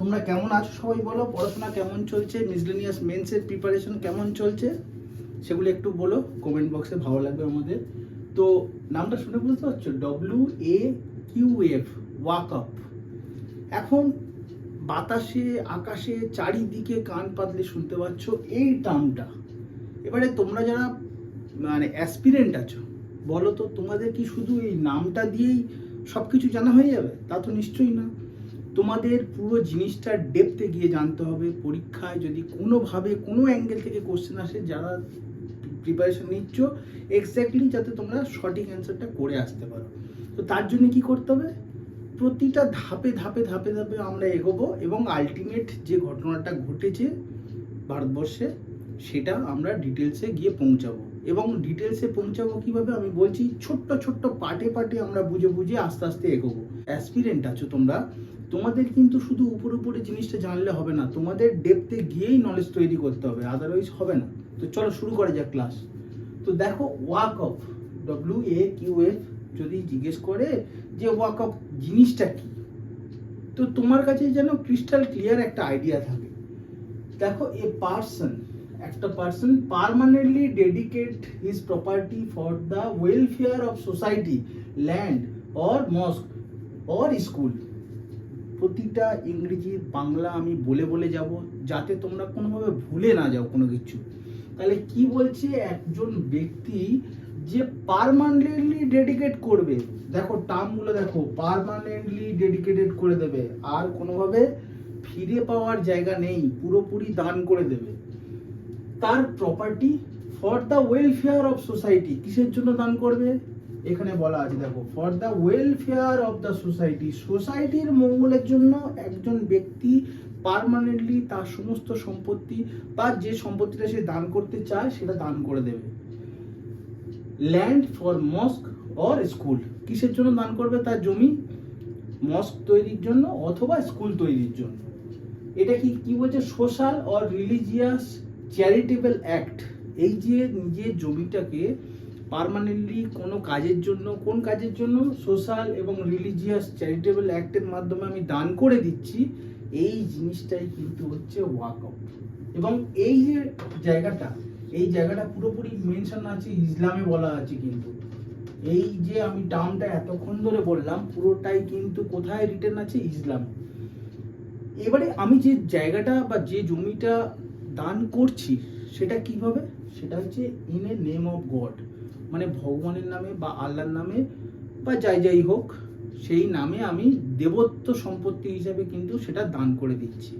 তোমরা কেমন আছো সবাই বলো? পড়াশোনা কেমন চলছে? মিসলেনিয়াস মেন্সের প্রিপারেশন কেমন চলছে? সেগুলো একটু বলো। কমেন্ট বক্সে ভালো লাগবে আমাদের। তো নামটা শুনে বুঝতে পারছ? ডব্লিউ এ কিউ এফ ওয়াক আপ এখন বাতাসে, আকাশে, চারিদিকে কান পাতলে শুনতে পাচ্ছ এই টার্মটা এবারে তোমরা যারা মানে অ্যাসপিরেন্ট আছো, বলো তো তোমাদের কি শুধু এই নামটা দিয়েই সব কিছু জানা হয়ে যাবে? তা তো নিশ্চয়ই না। তোমাদের পুরো জিনিসটা ডেপতে গিয়ে জানতে হবে। পরীক্ষায় যদি কোনোভাবে কোনো অ্যাঙ্গেল থেকে কোশ্চেন আসে, যারা প্রিপারেশন নিচ্ছ এক্স্যাক্টলি যাতে তোমরা সঠিক অ্যান্সারটা করে আসতে পারো। তো তার জন্য কি করতে হবে? প্রতিটা ধাপে ধাপে ধাপে ধাপে আমরা এগোবো এবং আলটিমেট যে ঘটনাটা ঘটেছে ভারতবর্ষে, সেটা আমরা ডিটেলসে গিয়ে পৌঁছাবো। এবং ডিটেলসে পৌঁছাবো কীভাবে? আমি বলছি ছোট্ট ছোট্ট পার্টে পার্টে আমরা বুঝে বুঝে আস্তে আস্তে এগোবো। অ্যাসপিরেন্ট আছো তোমরা তোমাদের কিন্তু শুধু উপর উপরে জিনিসটা জানলে হবে না, তোমাদের ডেপতে গিয়েই নলেজ তৈরি করতে হবে আদারওয়াইজ হবে না। তো চলো শুরু করা যাক ক্লাস তো দেখো waqf W A Q F যদি জিজ্ঞেস করে যে ওয়াক অফ জিনিসটা কি, তো তোমার কাছে যেন ক্রিস্টাল ক্লিয়ার একটা আইডিয়া থাকে। দেখো এ পার্সন একটা person permanently dedicate his property for the welfare of society land or mosque or school প্রতিটা ইংরেজি, বাংলা আমি বলে বলে যাব, যাতে তোমরা কোনোভাবে ভুলে না যাও কোনো কিছু। তাহলে কি বলছে একজন ব্যক্তি যে পার্মানেন্টলি ডেডিকেট করবে? দেখো টার্মগুলো দেখো পারমানেন্টলি ডেডিকেটেড করে দেবে। আর কোনোভাবে ফিরে পাওয়ার জায়গা নেই, পুরোপুরি দান করে দেবে। তার property for the welfare of society কিসের জন্য দান করবে? এখানে বলা আছে, দেখো for the welfare of the society সোসাইটির মঙ্গলের জন্য একজন ব্যক্তি পার্মানেন্টলি তার সমস্ত সম্পত্তি বা যে সম্পত্তিটা সে দান করতে চায়, সেটা দান করে দেবে। Land for mosque or school কিসের জন্য দান করবে? তার জমি মস্ক তৈরির জন্য অথবা স্কুল তৈরির জন্য। এটা কি কি বলছে? Social or religious charitable act এই যে নিজের জমিটাকে পার্মানেন্টলি কোনো কাজের জন্য, কোন কাজের জন্য? সোশ্যাল এবং রিলিজিয়াস চ্যারিটেবল অ্যাক্টের মাধ্যমে আমি দান করে দিচ্ছি। এই জিনিসটাই কিন্তু হচ্ছে ওয়াক এবং এই যে জায়গাটা, এই জায়গাটা পুরোপুরি মেনশন আছে, ইসলামে বলা আছে কিন্তু। এই যে আমি টার্মটা এতক্ষণ ধরে বললাম, পুরোটাই কিন্তু কোথায় রিটার্ন আছে? ইসলাম। এবারে আমি যে জায়গাটা বা যে জমিটা দান করছি, সেটা কীভাবে? সেটা হচ্ছে in a name of God মানে ভগবানের নামে বা আল্লাহর নামে বা যাই যাই হোক, সেই নামে আমি দেবত্ব সম্পত্তি হিসাবে কিন্তু সেটা দান করে দিচ্ছি।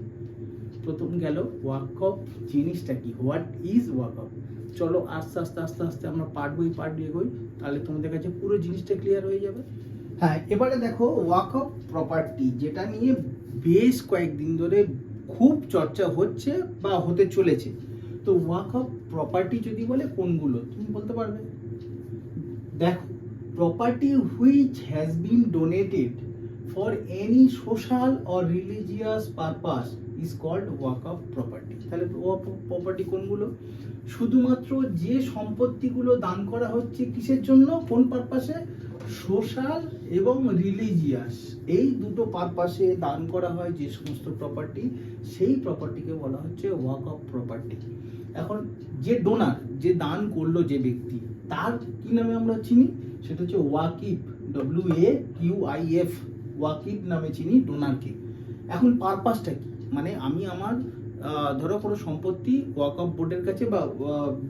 প্রথম গেল ওয়াক অফ জিনিসটা কি? হোয়াট ইজ ওয়াক অফ চলো আস্তে আস্তে আস্তে আস্তে আমরা পার্ট বই পার্ট এগোই, তাহলে তোমাদের কাছে পুরো জিনিসটা ক্লিয়ার হয়ে যাবে। হ্যাঁ এবারে দেখো ওয়াক অফ প্রপার্টি যেটা নিয়ে বেশ কয়েকদিন ধরে খুব চর্চা হচ্ছে বা হতে চলেছে। তো ওয়াক অফ প্রপার্টি যদি বলে কোনগুলো, তুমি বলতে পারবে? দেখো property which has been donated for any social or religious purpose is called walk of property তাহলে প্রপার্টি কোনগুলো? শুধুমাত্র যে সম্পত্তিগুলো দান করা হচ্ছে কিসের জন্য? কোন পারপাসে সোশ্যাল এবং রিলিজিয়াস এই দুটো পারপাসে দান করা হয় যে সমস্ত প্রপার্টি সেই প্রপার্টিকে বলা হচ্ছে ওয়াক অফ প্রপার্টি এখন যে ডোনার যে দান করল যে ব্যক্তি, তার কি নামে আমরা চিনি? সেটা হচ্ছে Waqif W A Q I F Waqif নামে চিনি ডোনারকে এখন পারপাসটা কি? মানে আমি আমার ধরো কোনো সম্পত্তি ওয়াকআপ বোর্ডের কাছে বা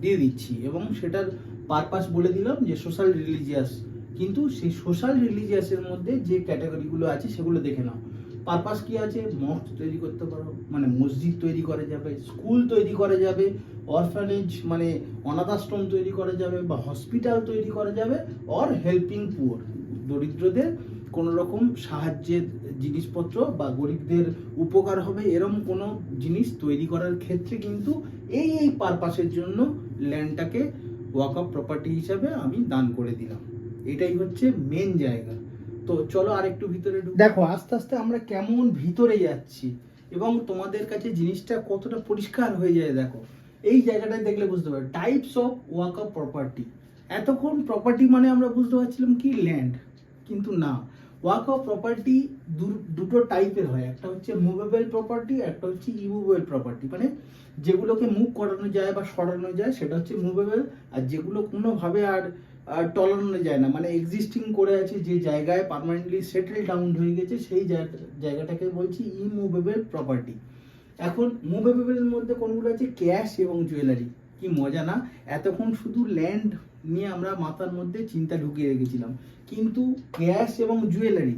দিয়ে দিচ্ছি এবং সেটার পারপাস বলে দিলাম যে সোশ্যাল রিলিজিয়াস কিন্তু সেই সোশ্যাল রিলিজিয়াসের মধ্যে যে ক্যাটাগরিগুলো আছে সেগুলো দেখে নাও। পারপাস কি আছে? মস্ক তৈরি করতে পারো মানে মসজিদ তৈরি করা যাবে স্কুল তৈরি করা যাবে অরফানেজ মানে অনাথ আশ্রম তৈরি করা যাবে বা হসপিটাল তৈরি করা যাবে অর হেল্পিং পুয়ার দরিদ্রদের কোনো রকম সাহায্যের জিনিসপত্র বা গরিবদের উপকার হবে, এরম কোনো জিনিস তৈরি করার ক্ষেত্রে কিন্তু এই এই পারপাসের জন্য ল্যান্ডটাকে ওয়াক প্রপার্টি হিসাবে আমি দান করে দিলাম। এটাই হচ্ছে মেন জায়গা। তো চলো আর একটু ভিতরে। দেখো, আস্তে আস্তে আমরা কেমন ভিতরে যাচ্ছি এবং তোমাদের কাছে জিনিসটা কতটা পরিষ্কার হয়ে যায় দেখো। এই জায়গাটায় দেখলে বুঝতে পারবে। Types of walk of property এতক্ষণ প্রপার্টি মানে আমরা বুঝতে পারছিলাম কি? ল্যান্ড কিন্তু না। ওয়াক অফ প্রপার্টি দুটো টাইপের হয়। একটা হচ্ছে মুভেবল প্রপার্টি একটা হচ্ছে ইমুভেবল প্রপার্টি মানে যেগুলোকে মুভ করানো যায় বা সরানো যায়, সেটা হচ্ছে মুভেবল আর যেগুলো কোনোভাবে আর টলানো যায় না। মানে এক্সিস্টিং করে আছে যে জায়গায় পার্মানেন্টলি সেটেল ডাউন হয়ে গেছে, সেই জায়গাটাকে বলছি ইমুভেবল প্রপার্টি এখন মুভেবলের মধ্যে কোনগুলো আছে? ক্যাশ এবং জুয়েলারি কি মজা না? এতক্ষণ শুধু ল্যান্ড নিয়ে আমরা মাথার মধ্যে চিন্তা ঢুকিয়ে রেখেছিলাম। কিন্তু ক্যাশ এবং জুয়েলারি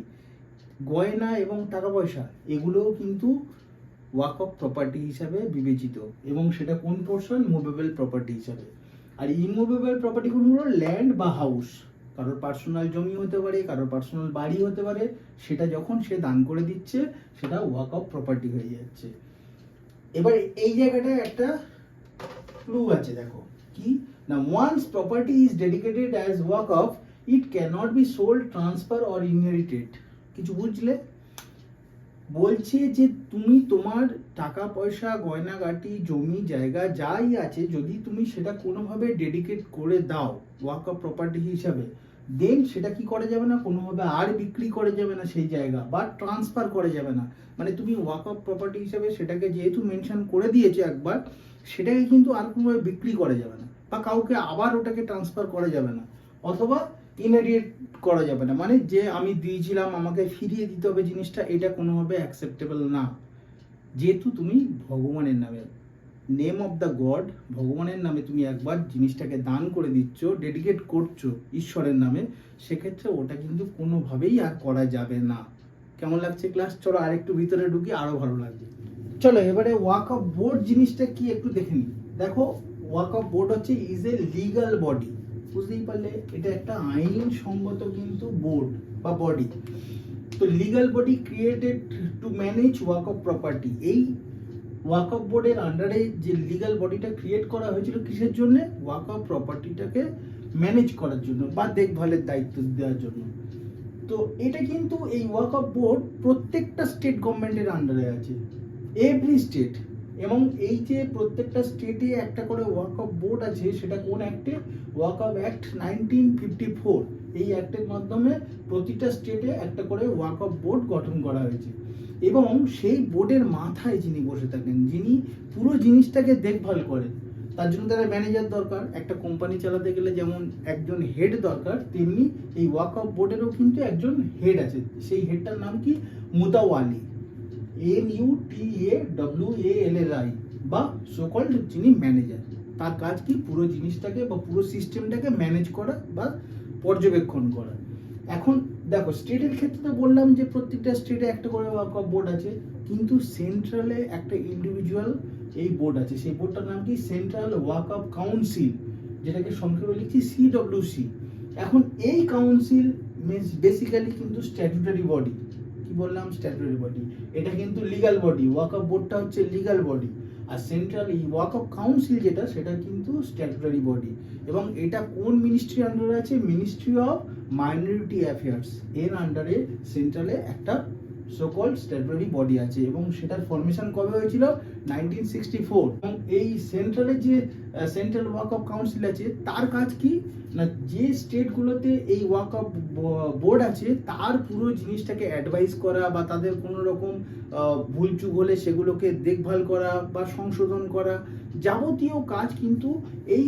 গয়না এবং টাকা পয়সা, এগুলোও কিন্তু ওয়াক অফ প্রপার্টি হিসাবে বিবেচিত। এবং সেটা কোন পোর্শন মুভেবল প্রপার্টি হিসাবে। আর ইমুভেবল প্রপার্টি কোনগুলো ল্যান্ড বা হাউস কারোর পার্সোনাল জমি হতে পারে, কারোর পার্সোনাল বাড়ি হতে পারে, সেটা যখন সে দান করে দিচ্ছে, সেটা ওয়াক অফ প্রপার্টি হয়ে যাচ্ছে। এবার এই জায়গাটায় একটা ক্লু আছে, দেখো। কি? না once property is dedicated as Waqf it cannot be sold transfer or inherited কিছু বুঝলে? বলছে যে তুমি তোমার টাকা, পয়সা গয়নাগাটি জমি, জায়গা যাই আছে, যদি তুমি সেটা কোনোভাবে ডেডিকেট করে দাও ওয়াক অফ প্রপার্টি হিসাবে দেন সেটা কি করা যাবে না? কোনোভাবে আর বিক্রি করা যাবে না সেই জায়গা বা ট্রান্সফার করা যাবে না। মানে তুমি ওয়াক অফ প্রপার্টি হিসাবে সেটাকে যেহেতু মেনশন করে দিয়েছ একবার, সেটাকে কিন্তু আর কোনোভাবে বিক্রি করা যাবে না বা কাউকে আবার ওটাকে ট্রান্সফার করা যাবে না। অথবা ইমিডিয়েট করা যাবে না। মানে যে আমি দিয়েছিলাম, আমাকে ফিরিয়ে দিতে হবে জিনিসটা, এটা কোনোভাবে অ্যাকসেপ্টেবল না। যেহেতু তুমি ভগবানের নামে নেম অফ দ্য গড ভগবানের নামে তুমি একবার জিনিসটাকে দান করে দিচ্ছ ডেডিকেট করছ ঈশ্বরের নামে, সেক্ষেত্রে ওটা কিন্তু কোনোভাবেই আর করা যাবে না। কেমন লাগছে ক্লাস চলো আরেকটু ভিতরে ঢুকি আরও ভালো লাগবে। চলো, এবারে ওয়াক অফ বোর্ড জিনিসটা কি একটু দেখে নিই। দেখো ওয়াক অফ বোর্ড হচ্ছে ইজ এ লিগাল বডি বুঝতেই পারলে এটা একটা আইন সম্মত কিন্তু বোর্ড বা বডি তো legal body created to manage Waqf property এই ওয়াক অফ বোর্ডের আন্ডারে যে লিগাল বডিটা ক্রিয়েট করা হয়েছিল কিসের জন্য? ওয়াক অফ প্রপার্টিটাকে ম্যানেজ করার জন্য বা দেখভালের দায়িত্ব দেওয়ার জন্য। তো এটা কিন্তু এই ওয়াক অফ বোর্ড প্রত্যেকটা স্টেট গভর্নমেন্টের আন্ডারে আছে। এভরি স্টেট এবং এই যে প্রত্যেকটা স্টেটে একটা করে ওয়াক অফ বোর্ড আছে, সেটা কোন অ্যাক্টে Waqf act nineteen fifty four এই অ্যাক্টের মাধ্যমে প্রতিটা স্টেটে একটা করে ওয়াক অফ বোর্ড গঠন করা হয়েছে। এবং সেই বোর্ডের মাথায় যিনি বসে থাকেন, যিনি পুরো জিনিসটাকে দেখভাল করেন, তার জন্য তারা ম্যানেজার দরকার, একটা কোম্পানি চালাতে গেলে যেমন একজন হেড দরকার, তেমনি এই ওয়াক অফ বোর্ডেরও কিন্তু একজন হেড আছে। সেই হেডটার নাম কি? Mutawalli. N U T A W A L L I বা সকল যিনি ম্যানেজার তার কাজ কি পুরো জিনিসটাকে বা পুরো সিস্টেমটাকে ম্যানেজ করা বা পর্যবেক্ষণ করা? এখন দেখো স্টেটের ক্ষেত্রে বললাম যে প্রত্যেকটা স্টেটে একটা করে বোর্ড আছে, কিন্তু সেন্ট্রালে একটা ইন্ডিভিজুয়াল এই বোর্ড আছে, সেই বোর্ডটার নাম কি? সেন্ট্রাল ওয়াক অফ কাউন্সিল যেটাকে সংক্ষেপে লিখছি সিডব্লিউসি এখন এই কাউন্সিল মিনস বেসিক্যালি কিন্তু স্ট্যাটুটারি বডি বললাম? স্ট্যাটুটারি বডি এটা কিন্তু লিগাল বডি ওয়াক অফ বোর্ডটা হচ্ছে লিগাল বডি আর সেন্ট্রাল এই ওয়াক অফ কাউন্সিল যেটা, সেটা কিন্তু স্ট্যাটুটারি বডি এবং এটা কোন মিনিস্ট্রি আন্ডারে আছে? মিনিস্ট্রি অফ মাইনরিটি অ্যাফেয়ার্স এর আন্ডারে সেন্ট্রালে একটা সকল স্ট্যাটুটারি বডি আছে এবং সেটার ফরমেশন কবে হয়েছিল? নাইনটিন সিক্সটি ফোর এবং এই সেন্ট্রালের যে সেন্ট্রাল ওয়াক অফ কাউন্সিল আছে, তার কাজ কি? না, যে স্টেটগুলোতে এই ওয়াক অফ বোর্ড আছে, তার পুরো জিনিসটাকে অ্যাডভাইস করা বা তাদের কোনো রকম ভুলচুক হলে সেগুলোকে দেখভাল করা বা সংশোধন করা যাবতীয় কাজ কিন্তু এই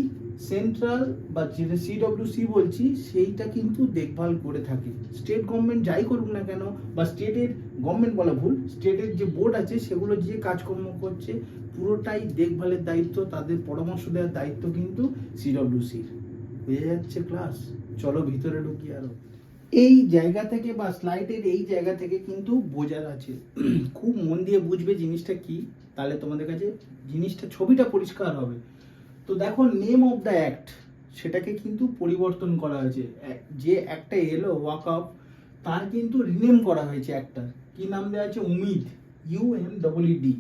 সেন্ট্রাল বা যেটা সিডব্লিউসি বলছি, সেইটা কিন্তু দেখভাল করে থাকে। স্টেট গভর্নমেন্ট যাই করুক না কেন, বা স্টেটের গভর্নমেন্ট বলা ভুল স্টেটের যে বোর্ড আছে, সেগুলো যে কাজকর্ম করছে, পুরোটাই দেখভালের দায়িত্ব, তাদের পরামর্শ দেওয়ার দায়িত্ব কিন্তু সিডব্লিউসির হয়ে যাচ্ছে ক্লাস চলো ভিতরে ঢুকি আরও। এই জায়গা থেকে বা স্লাইডের এই জায়গা থেকে কিন্তু বোঝার আছে খুব মন দিয়ে বুঝবে জিনিসটা কি, তাহলে তোমাদের কাছে জিনিসটা, ছবিটা পরিষ্কার হবে। তো দেখো নেম অফ দ্য অ্যাক্ট সেটাকে কিন্তু পরিবর্তন করা হয়েছে। যে একটা এলো ওয়াক অফ তার কিন্তু রিনেম করা হয়েছে একটা কি নাম দেওয়া আছে Umeed. U M double D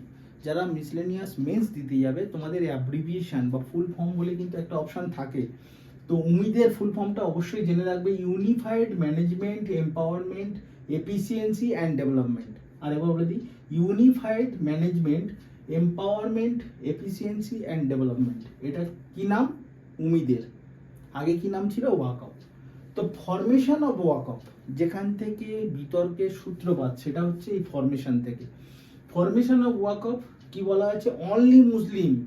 যারা মিসলেনিয়াস মেন্স দিতে যাবে, তোমাদের অ্যাব্রিভিয়েশন বা ফুল ফর্ম বলে কিন্তু একটা অপশন থাকে। তো উমিদের ফুল ফর্মটা অবশ্যই জেনে রাখবে। Unified management empowerment efficiency and development আর এবার বলে দিই unified management empowerment efficiency and development এটা কি নাম? উমিদের। আগে কি নাম ছিল? ওয়াকআপ তো ফরমেশন অফ ওয়াকআপ যেখান থেকে বিতর্কের সূত্রপাত, সেটা হচ্ছে এই ফরমেশন থেকে। ফরমেশন অফ ওয়াকফ কি বলা আছে অনলি মুসলিম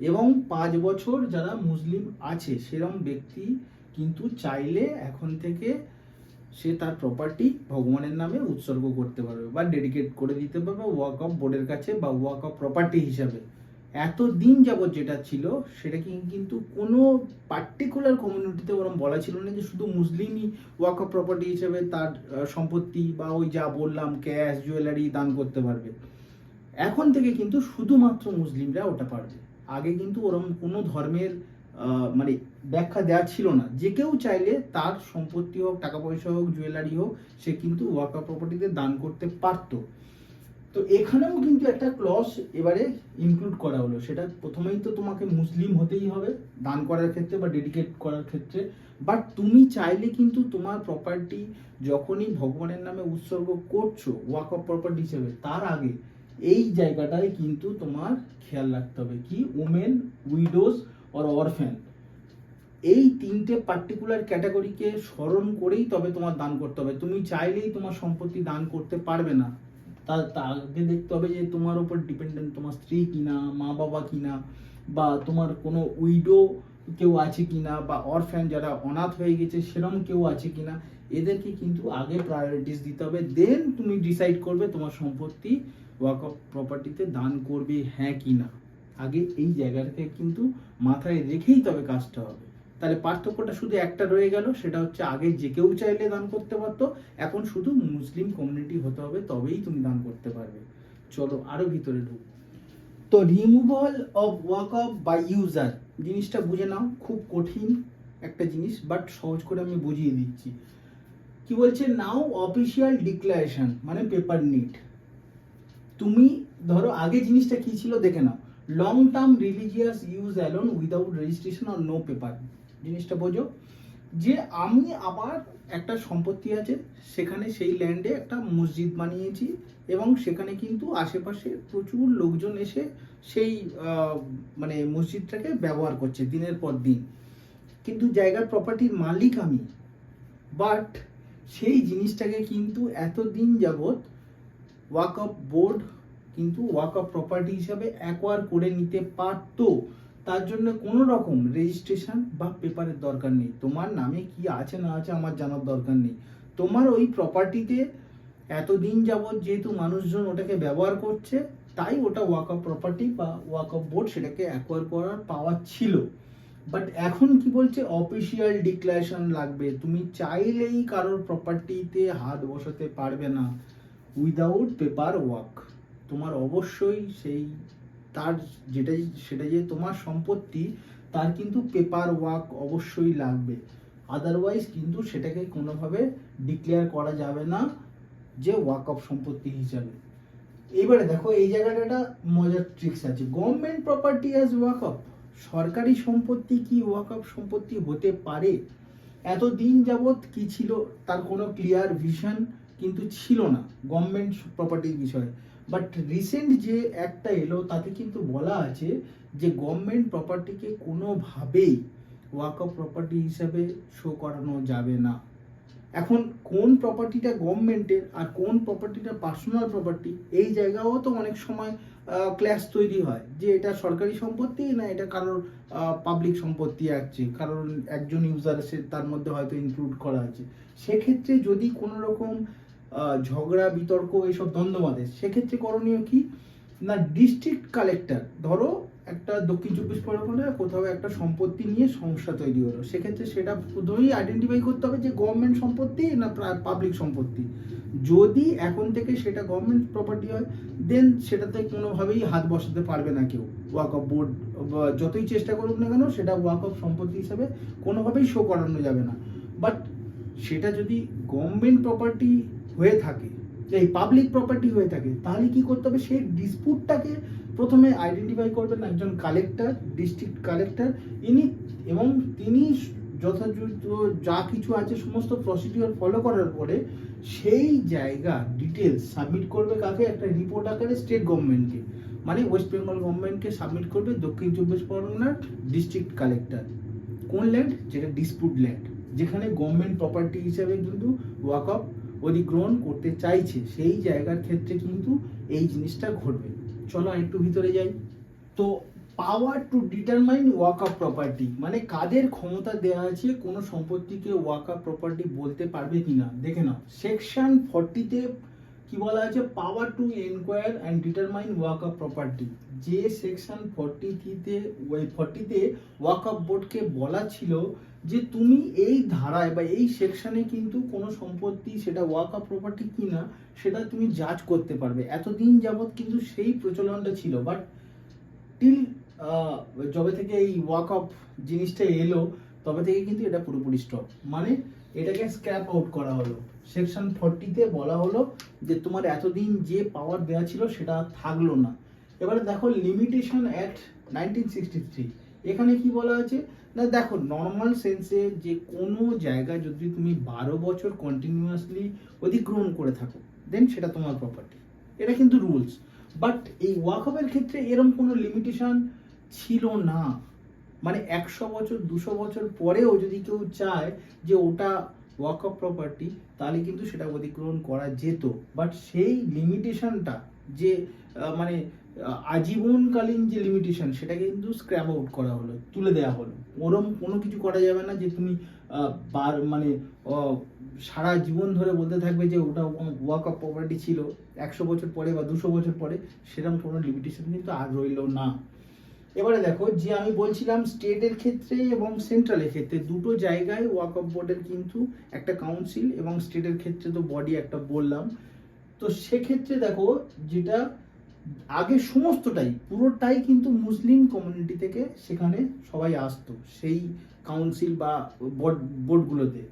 এবং পাঁচ বছর যারা মুসলিম আছে সেরকম ব্যক্তি কিন্তু চাইলে এখন থেকে সে তার প্রপার্টি ভগবানের নামে উৎসর্গ করতে পারবে বা ডেডিকেট করে দিতে পারবে ওয়াক অফ বোর্ডের কাছে বা ওয়াক অফ প্রপার্টি হিসাবে। এত দিন যাবৎ যেটা ছিল সেটা কিন্তু কোনো পার্টিকুলার কমিউনিটিতে ওরকম বলা ছিল না যে শুধু মুসলিমই ওয়াক অফ প্রপার্টি হিসেবে তার সম্পত্তি বা ওই যা বললাম ক্যাশ জুয়েলারি দান করতে পারবে। এখন থেকে কিন্তু শুধুমাত্র মুসলিমরা ওটা পারবে। আগে কিন্তু ওরকম কোনো ধর্মের মানে ব্যাখ্যা দেওয়া ছিল না। যে কেউ চাইলে তার সম্পত্তি হোক, টাকা পয়সা হোক জুয়েলারি হোক, সে কিন্তু ওয়াকা প্রপার্টিতে দান করতে পারতো। তো এখানেও কিন্তু একটা ক্লস এবারে ইনক্লুড করা হলো। সেটা প্রথমেই তো তোমাকে মুসলিম হতেই হবে, দান করার ক্ষেত্রে বা ডেডিকেট করার ক্ষেত্রে। বাট তুমি চাইলে কিন্তু তোমার প্রপার্টি যখনই ভগবানের নামে উৎসর্গ করছ ওয়াক অফ প্রপার্টি হিসেবে, তার আগে এই জায়গাটায় কিন্তু তোমার খেয়াল রাখতে হবে। কি? ওমেন উইডোজ অর অরফ্যান এই তিনটে পার্টিকুলার ক্যাটাগরিকে স্মরণ করেই তবে তোমার দান করতে হবে। তুমি চাইলেই তোমার সম্পত্তি দান করতে পারবে না। তার আগে দেখতে হবে যে তোমার উপর ডিপেন্ডেন্ট তোমার স্ত্রী কিনা, মা বাবা কিনা, বা তোমার কোনো উইডো কেউ আছে কিনা, বা অরফ্যান যারা অনাথ হয়ে গেছে সেরম কেউ আছে কিনা, এদেরকে কিন্তু আগে প্রায়োরিটিস দিতে হবে। দেন তুমি ডিসাইড করবে তোমার সম্পত্তি ওয়াক অফ প্রপার্টিতে দান করবে হ্যাঁ কি না আগে এই জায়গাটাকে কিন্তু মাথায় রেখেই তবে কাজটা হবে। তাহলে পার্থক্যটা শুধু একটা রয়ে গেল, সেটা হচ্ছে আগে যে কেউ চাইলে দান করতে পারতো, এখন শুধু মুসলিম কমিউনিটি হতে হবে, তবেই তুমি দান করতে পারবে। চলো আরও ভিতরে ঢুক। তো removal of Waqf by user জিনিসটা বুঝে নাও, খুব কঠিন একটা জিনিস বাট সহজ করে আমি বুঝিয়ে দিচ্ছি। কি বলছে? নাও অফিসিয়াল ডিক্লারেশন মানে পেপার নিট তুমি ধরো আগে জিনিসটা কি ছিল, দেখে নাও। Long term religious use alone without registration আর নো পেপার জিনিসটা বোঝো, যে আমি আবার একটা সম্পত্তি আছে, সেখানে সেই ল্যান্ডে একটা মসজিদ বানিয়েছি এবং সেখানে কিন্তু আশেপাশে প্রচুর লোকজন এসে সেই মানে মসজিদটাকে ব্যবহার করছে দিনের পর দিন। কিন্তু জায়গার প্রপার্টির মালিক আমি। বাট সেই জিনিসটাকে কিন্তু এতদিন যাবৎ ওয়াক অফ বোর্ড কিন্তু ওয়াক অফ প্রপার্টি হিসাবে অ্যাকোয়ার করে নিতে পারতো। তার জন্য কোনো রকম রেজিস্ট্রেশন বা পেপারের দরকার নেই। তোমার নামে কি আছে না আছে আমার জানার দরকার নেই। তোমার ওই প্রপার্টিতে এতদিন যাবৎ যেহেতু মানুষজন ওটাকে ব্যবহার করছে, তাই ওটা ওয়াক অফ প্রপার্টি বা ওয়াক অফ বোর্ড সেটাকে অ্যাকোয়ার করার পাওয়ার ছিল। বাট এখন কি বলছে? অফিসিয়াল ডিক্লারেশন লাগবে। তুমি চাইলেই কারোর প্রপার্টিতে হাত বসাতে পারবে না। উইদাউট পেপার ওয়ার্ক তোমার অবশ্যই সেই তার যেটা সেটা যে তোমার সম্পত্তি, তার কিন্তু পেপার ওয়ার্ক অবশ্যই লাগবে। আদারওয়াইজ কিন্তু সেটাকে কোনোভাবে ডিক্লেয়ার করা যাবে না যে ওয়াক অফ সম্পত্তি হিসাবে। এবারে দেখো, এই জায়গাটা একটা মজার ট্রিক্স আছে। Government property as Waqf সরকারি সম্পত্তি কি ওয়াক অফ সম্পত্তি হতে পারে? এতদিন যাবৎ কি ছিল? তার কোনো ক্লিয়ার ভিশন কিন্তু ছিল না গভর্নমেন্ট প্রপার্টির বিষয়ে। বাট রিসেন্ট যে একটা এলো, তাতে কিন্তু বলা আছে যে গভর্নমেন্ট প্রপার্টিকে কোনোভাবেই ওয়াক অফ প্রপার্টি হিসাবে শো করানো যাবে না। এখন কোন প্রপার্টিটা গভর্নমেন্টের আর কোন প্রপার্টিটা পার্সোনাল প্রপার্টি এই জায়গাও তো অনেক সময় ক্ল্যাশ তৈরি হয়। যে এটা সরকারি সম্পত্তি না এটা কারোর পাবলিক সম্পত্তি আছে, কারোর একজন ইউজার সে তার মধ্যে হয়তো ইনক্লুড করা আছে। সেক্ষেত্রে যদি কোনো রকম ঝগড়া, বিতর্ক, এইসব দ্বন্দ্ব বাঁধে। সেক্ষেত্রে করণীয় কি? না ডিস্ট্রিক্ট কালেক্টর ধরো একটা দক্ষিণ চব্বিশ পরগনায় কোথাও একটা সম্পত্তি নিয়ে সমস্যা তৈরি হলো। সেক্ষেত্রে সেটা প্রথমেই আইডেন্টিফাই করতে হবে যে গভর্নমেন্ট সম্পত্তি না পাবলিক সম্পত্তি। যদি এখন থেকে সেটা গভর্নমেন্ট প্রপার্টি হয় দেন সেটাতে কোনোভাবেই হাত বসাতে পারবে না কেউ। ওয়াক অফ বোর্ড যতই চেষ্টা করুক না কেন, সেটা ওয়াক অফ সম্পত্তি হিসাবে কোনোভাবেই শো করানো যাবে না। বাট সেটা যদি গভর্নমেন্ট প্রপার্টি হয়ে থাকে এই পাবলিক প্রপার্টি হয়ে থাকে, তাহলে কি করতে হবে? সেই ডিসপুটটাকে প্রথমে আইডেন্টিফাই করবেন একজন কালেক্টর ডিস্ট্রিক্ট কালেক্টর ইনি এবং তিনি যথাযথ যা কিছু আছে, সমস্ত প্রসিডিওর ফলো করার পরে সেই জায়গা ডিটেলস সাবমিট করবে কাকে? একটা রিপোর্ট আকারে স্টেট গভর্নমেন্টকে মানে ওয়েস্ট বেঙ্গল গভর্নমেন্টকে সাবমিট করবে দক্ষিণ চব্বিশ পরগনার ডিস্ট্রিক্ট কালেক্টর কোন ল্যান্ড যেটা ডিসপুট ল্যান্ড যেখানে গভর্নমেন্ট প্রপার্টি হিসাবে কিন্তু ওয়াকআপ অধিগ্রহণ করতে চাইছে, সেই জায়গার ক্ষেত্রে কিন্তু এই জিনিসটা ঘটবে। চলো একটু ভিতরে যাই। তো power to determine Waqf property মানে কাদের ক্ষমতা দেওয়া আছে, কোনো সম্পত্তিকে ওয়াকআপ প্রপার্টি বলতে পারবে কিনা? দেখে নাও। সেকশন ফর্টিতে কি বলা আছে? Power to enquire and determine Waqf property যে সেকশন ফর্টিতে ওই ফর্টিতে ওয়াকআপ বোর্ডকে বলা ছিল যে তুমি এই ধারায় বা এই সেকশনে কিন্তু কোনো সম্পত্তি সেটা ওয়াকআপ প্রপার্টি কিনা, সেটা তুমি জাজ করতে পারবে। এতদিন যাবৎ কিন্তু সেই প্রচলনটা ছিল। বাট টিল যবে থেকে এই ওয়াক আপ জিনিসটা এলো, তবে থেকে কিন্তু এটা পুরোপুরি স্টপ মানে এটাকে স্ক্র্যাপ আউট করা হলো। সেকশন ফর্টিতে বলা হলো যে তোমার এতদিন যে পাওয়ার দেওয়া ছিল সেটা থাকল না। এবারে দেখো limitation act nineteen sixty three এখানে কি বলা আছে? না, দেখো নর্মাল সেন্সে যে কোনো জায়গা যদি তুমি বারো বছর কন্টিনিউয়াসলি অধিগ্রহণ করে থাকো দেন সেটা তোমার প্রপার্টি এটা কিন্তু রুলস বাট এই ওয়াকআপের ক্ষেত্রে এরকম কোনো লিমিটেশন ছিল না। মানে একশো বছর, দুশো বছর পরেও যদি কেউ চায় যে ওটা ওয়াকআপ প্রপার্টি তাহলে কিন্তু সেটা অধিগ্রহণ করা যেত। বাট সেই লিমিটেশনটা যে মানে আজীবনকালীন যে লিমিটেশন সেটা কিন্তু স্ক্র্যাপ আউট করা হলো, তুলে দেওয়া হলো। ওরম কোনো কিছু করা যাবে না যে তুমি বার মানে সারা জীবন ধরে বলতে থাকবে যে ওটা ওয়াক অফ প্রপার্টি ছিল, একশো বছর পরে বা দুশো বছর পরে সেরকম কোনো লিমিটেশন কিন্তু আর রইল না। এবারে দেখো, যে আমি বলছিলাম স্টেটের ক্ষেত্রে এবং সেন্ট্রালের ক্ষেত্রে, দুটো জায়গায় ওয়াক অফ বোর্ডের কিন্তু একটা কাউন্সিল এবং স্টেটের ক্ষেত্রে তো বডি একটা বললাম। তো সেক্ষেত্রে দেখো, যেটা আগে সমস্তটাই, পুরোটাই কিন্তু মুসলিম কমিউনিটি থেকে সেখানে সবাই আসতো, সেই কাউন্সিল বা বোর্ড বোর্ডগুলোতে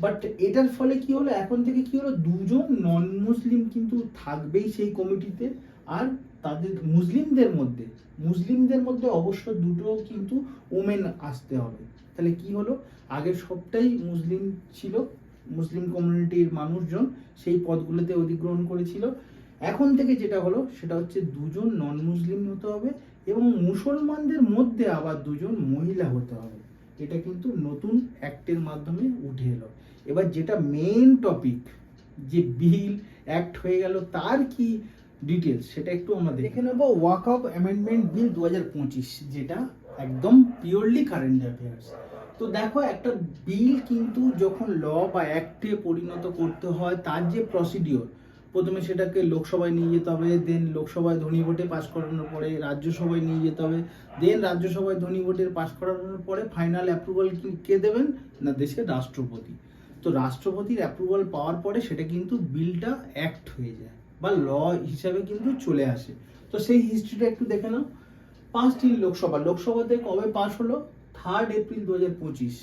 বাট এটার ফলে কি হলো? এখন থেকে কি হলো? দুজন নন মুসলিম কিন্তু থাকবেই সেই কমিটিতে আর তাদের মুসলিমদের মধ্যে। মুসলিমদের মধ্যে অবশ্য দুটো কিন্তু ওমেন আসতে হবে। তাহলে কি হলো? আগের সবটাই মুসলিম ছিল, মুসলিম কমিউনিটির মানুষজন সেই পদগুলোতে অধিগ্রহণ করেছিল। এখন থেকে যেটা হলো সেটা হচ্ছে দুজন নন মুসলিম হতে হবে এবং মুসলমানদের মধ্যে আবার দুজন মহিলা হতে হবে। এটা কিন্তু নতুন অ্যাক্টের মাধ্যমে উঠে এলো। এবার যেটা মেন টপিক যে বিল অ্যাক্ট হয়ে গেল তার কি ডিটেলস সেটা একটু আমরা দেখে নেব। ওয়াক আপ অ্যামেন্ডমেন্ট বিল দু হাজার পঁচিশ যেটা একদম পিওরলি কারেন্ট অ্যাফেয়ার্স তো দেখো একটা বিল কিন্তু যখন ল বা অ্যাক্টে পরিণত করতে হয় তার যে প্রসিডিওর প্রথমে সেটাকে লোকসভায় নিয়ে যেতে হবে দেন লোকসভায় ধ্বনি ভোটে পাশ করানোর পরে রাজ্যসভায় নিয়ে যেতে হবে দেন রাজ্যসভায় ধ্বনি ভোটের পাশ করানোর পরে ফাইনাল অ্যাপ্রুভাল কে দেবেন? না, দেশের রাষ্ট্রপতি। তো রাষ্ট্রপতির অ্যাপ্রুভাল পাওয়ার পরে সেটা কিন্তু বিলটা অ্যাক্ট হয়ে যায়, বা ল হিসাবে কিন্তু চলে আসে। তো সেই হিস্ট্রিটা একটু দেখে নাও। পাঁচটি লোকসভা, লোকসভাতে কবে পাস হলো? থার্ড এপ্রিল দু হাজার পঁচিশ।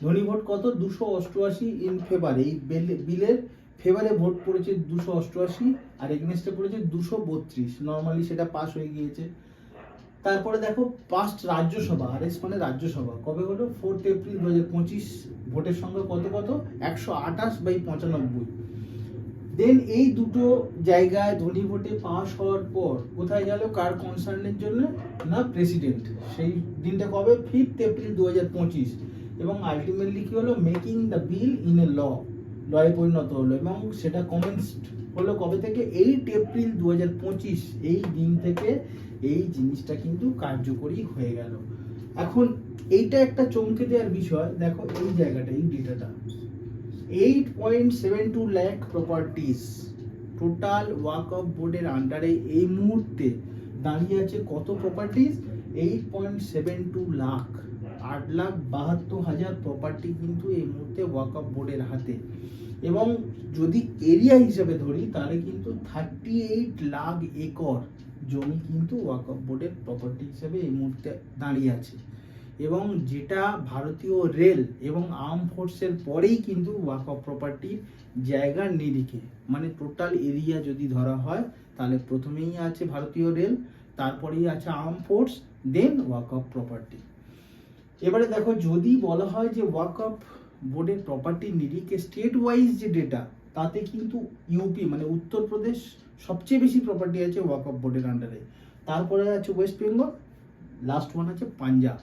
ধ্বনি ভোট কত? দুশো অষ্টআশি ইন ফেভার এই বিলের ফেভারে ভোট পড়েছে দুশো অষ্টআশি আর এগনেস্টে পড়েছে দুশো বত্রিশ। নর্মালি সেটা পাস হয়ে গিয়েছে। তারপরে দেখো পাস্ট রাজ্যসভা, আর এস মানে রাজ্যসভা, কবে হলো? ফোর্থ এপ্রিল দু হাজার পঁচিশ। ভোটের সংখ্যা কত কত? একশো আঠাশ বাই পঁচানব্বই। দেন এই দুটো জায়গায় ধনী ভোটে পাস হওয়ার পর কোথায় গেল? কার কনসার্নের জন্য? না প্রেসিডেন্ট সেই দিনটা কবে? ফিফথ এপ্রিল দু হাজার পঁচিশ। এবং আলটিমেটলি কি হলো? Making the bill in a law লয়ে পরিণত হলো এবং সেটা কমেন্টস হলো কবে থেকে? এইট এপ্রিল দু পঁচিশ। এই দিন থেকে এই জিনিসটা কিন্তু কার্যকরী হয়ে গেল। এখন এইটা একটা চমকে দেওয়ার বিষয়। দেখো এই জায়গাটা, এই ডেটাটা eight point seven two lakh properties total Waqf বোর্ডের আন্ডারে এই মুহূর্তে দাঁড়িয়ে আছে কত properties eight point seven two lakh আট লাখ বাহাত্তর হাজার প্রপার্টি কিন্তু এই মুহূর্তে ওয়াক অফ বোর্ডের হাতে। এবং যদি এরিয়া হিসেবে ধরি, তাহলে কিন্তু থার্টি এইট লাখ একর জমি কিন্তু ওয়াক অফ বোর্ডের প্রপার্টি হিসেবে এই মুহূর্তে দাঁড়িয়ে আছে। এবং যেটা ভারতীয় রেল এবং আর্ম ফোর্সের পরেই কিন্তু ওয়াক অফ প্রপার্টির জায়গার নিরিখে মানে টোটাল এরিয়া যদি ধরা হয়, তাহলে প্রথমেই আছে ভারতীয় রেল তারপরেই আছে arm force then Waqf property এবারে দেখো, যদি বলা হয় যে ওয়াক অফ বোর্ডের প্রপার্টির নিরিখে স্টেট ওয়াইজ যে ডেটা তাতে কিন্তু ইউপি মানে উত্তরপ্রদেশ সবচেয়ে বেশি প্রপার্টি আছে ওয়াক অফ বোর্ডের আন্ডারে তারপরে আছে ওয়েস্ট বেঙ্গল লাস্ট ওয়ান আছে পাঞ্জাব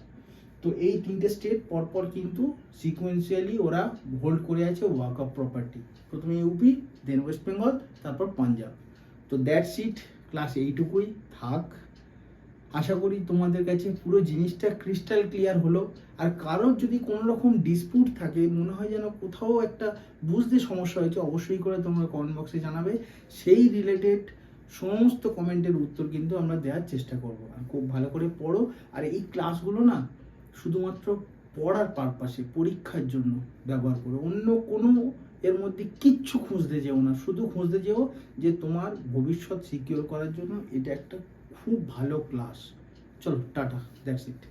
তো এই তিনটে স্টেট পরপর কিন্তু সিকোয়েন্সিয়ালি ওরা হোল্ড করে আছে ওয়াক অফ প্রপার্টি প্রথমে ইউপি দেন ওয়েস্ট বেঙ্গল তারপর পাঞ্জাব তো দ্যাট সিট ক্লাস এইটুকুই, থাক। আশা করি তোমাদের কাছে পুরো জিনিসটা ক্রিস্টাল ক্লিয়ার হলো। আর কারোর যদি কোনো রকম ডিসপুট থাকে, মনে হয় যেন কোথাও একটা বুঝতে সমস্যা হয়েছে, অবশ্যই করে তোমরা কমেন্ট বক্সে জানাবে। সেই রিলেটেড সমস্ত কমেন্টের উত্তর কিন্তু আমরা দেওয়ার চেষ্টা করব। আর খুব ভালো করে পড়ো। আর এই ক্লাসগুলো না শুধুমাত্র পড়ার পারপাসে পরীক্ষার জন্য ব্যবহার করো। অন্য কোনো এর মধ্যে কিচ্ছু খুঁজতে যেও না। শুধু খুঁজতে যেও যে তোমার ভবিষ্যৎ সিকিওর করার জন্য এটা একটা খুব ভালো ক্লাস চলো টাটা দ্যাটস ইট